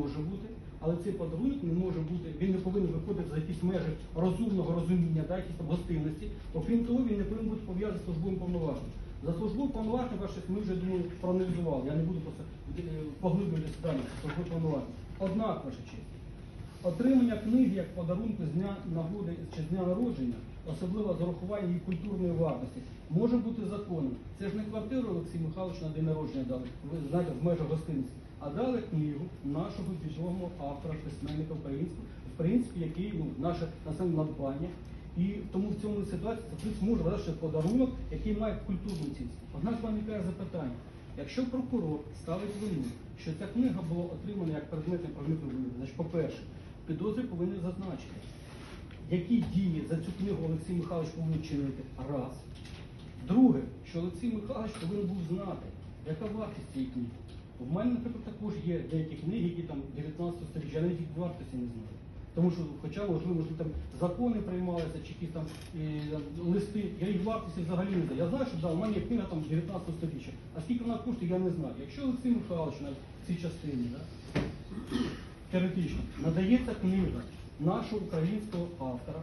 може бути, але цей подарунок не може бути, він не повинен виходити за якісь межі розумного розуміння, да, якісь там гостинності. Окрім того, він не повинен бути пов'язаний з службовим повноваженням. За службовим повноваженням, ваше, ми вже думаю, проаналізували. Я не буду просто е, поглиблюватися далі службовим повноваженням. Однак, ваша Отримання книги як подарунку з дня нагоди чи з дня народження, особливо з урахуванням її культурної вартості, може бути законом. Це ж не квартиру Олексій Михайлович на день народження дали, ви знаєте, в межах гостиниці, а дали книгу нашого відомого автора, письменника українського, в принципі, який ну, наше населення надбання. І тому в цьому ситуації це принципі, може вважати, подарунок, який має культурну цінність. Однак виникає запитання. Якщо прокурор ставить вину, що ця книга була отримана як предметом предметної вини, значить, по-перше, підозри повинні зазначити, які дії за цю книгу Олексій Михайлович повинен чинити. Раз. Друге, що Олексій Михайлович повинен був знати, яка вартість цієї книги. В мене, наприклад, також є деякі книги, які там 19 сторіччя, я навіть їх вартості не знаю. Тому що, хоча, можливо, там закони приймалися, чи якісь там і, листи, я їх вартості взагалі не знаю. Я знаю, що да, у мене є книга там 19 сторіччя, а скільки вона коштує, я не знаю. Якщо Олексій Михайлович на цій частині, да, теоретично, надається книга нашого українського автора,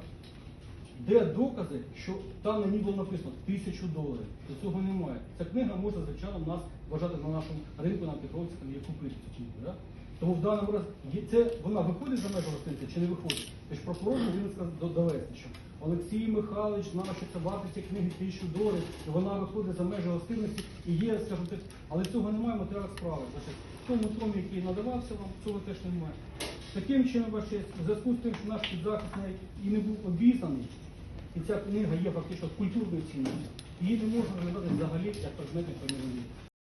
де докази, що там на ній було написано тисячу доларів. То цього немає. Ця книга може, звичайно, нас вважати на нашому ринку, на підробці, там є купити цю книгу. Да? Тому в даному разі це вона виходить за межі гостинця чи не виходить? Тож прокурор сказати до- довести, що Олексій Михайлович знав, що це вартість цієї книги тисячу доларів, і вона виходить за межі гостинності і є, скажімо так, але цього немає матеріалах справи. В тому томі, який надавався вам, цього теж немає. Таким чином, в зв'язку з тим, що наш підзахисний і не був обізнаний, і ця книга є фактично культурною цінністю, її не можна розглядати взагалі як предметник примірної.